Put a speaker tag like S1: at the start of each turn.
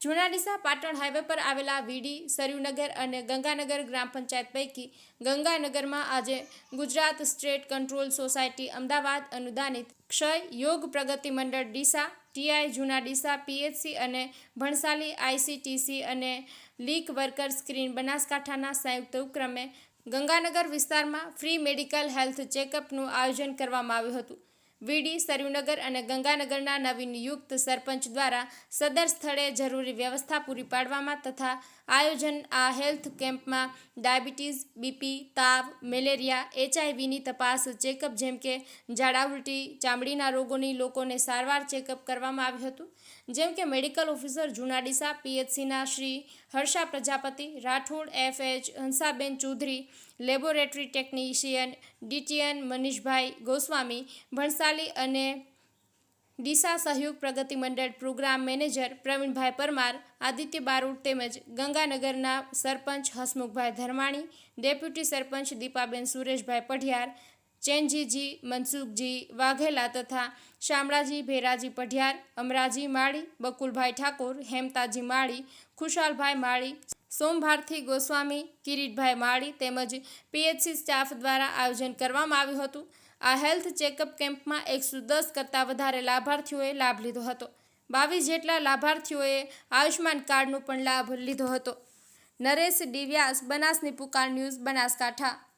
S1: જૂના ડીસા પાટણ હાઈવે પર આવેલા વીડી, સરયુનગર અને ગંગાનગર ગ્રામ પંચાયત પૈકી ગંગાનગરમાં આજે Gujarat state control society Ahmedabad અનુદાનિત ક્ષય યોગ પ્રગતિ મંડળ ડીસા, ટીઆઈ જૂના ડીસા પીએચસી અને ભણસાલી આઈસીટીસી અને લીક વર્કર સ્ક્રીન બનાસકાંઠાના સંયુક્ત ઉપક્રમે ગંગાનગર વિસ્તારમાં ફ્રી મેડિકલ હેલ્થ ચેકઅપનું આયોજન કરવામાં આવ્યું હતું. વીડી, સરયુનગર અને ગંગાનગરના નવીન યુક્ત સરપંચ દ્વારા સદર સ્થળે જરૂરી વ્યવસ્થા પૂરી પાડવામાં તથા આયોજન આ હેલ્થ કેમ્પમાં ડાયાબિટીસ, બીપી, તાવ, મેલેરિયા, એચઆઈવીની તપાસ, ચેકઅપ જેમ કે ઝાડા ઉલટી, ચામડીના રોગોની લોકોને સારવાર ચેકઅપ કરવામાં આવ્યું હતું. જેમ કે medical officer Juna Deesa, પીએચસીના Shri Harsha Prajapati, Rathod, FH, Hansaben Chaudhary, laboratory technician DTN Manishbhai Goswami Bhansali અને ડીસા સહયોગ પ્રગતિ મંડળ પ્રોગ્રામ મેનેજર પ્રવીણભાઈ પરમાર, આદિત્ય બારોટ તેમજ ગંગાનગરના સરપંચ હસમુખભાઈ ધર્માણી, ડેપ્યુટી સરપંચ દીપાબેન સુરેશભાઈ પઢિયાર, ચેનજીજી મનસુખજી વાઘેલા તથા શામળાજી ભેરાજી પઢિયાર, અમરાજી માળી, બકુલભાઈ ઠાકોર, હેમતાજી માળી, ખુશાલભાઈ માળી, સોમભારથી ગોસ્વામી, કિરીટભાઈ માળી તેમજ પીએચસી સ્ટાફ દ્વારા આયોજન કરવામાં આવ્યું હતું. આ હેલ્થ ચેકઅપ કેમ્પમાં એકસો દસ કરતાં વધારે લાભાર્થીઓએ લાભ લીધો હતો. બાવીસ જેટલા લાભાર્થીઓએ આયુષ્માન કાર્ડનો પણ લાભ લીધો હતો. નરેશ ડિવ્યાસ બનાસની પુકાર ન્યૂઝ, બનાસકાંઠા.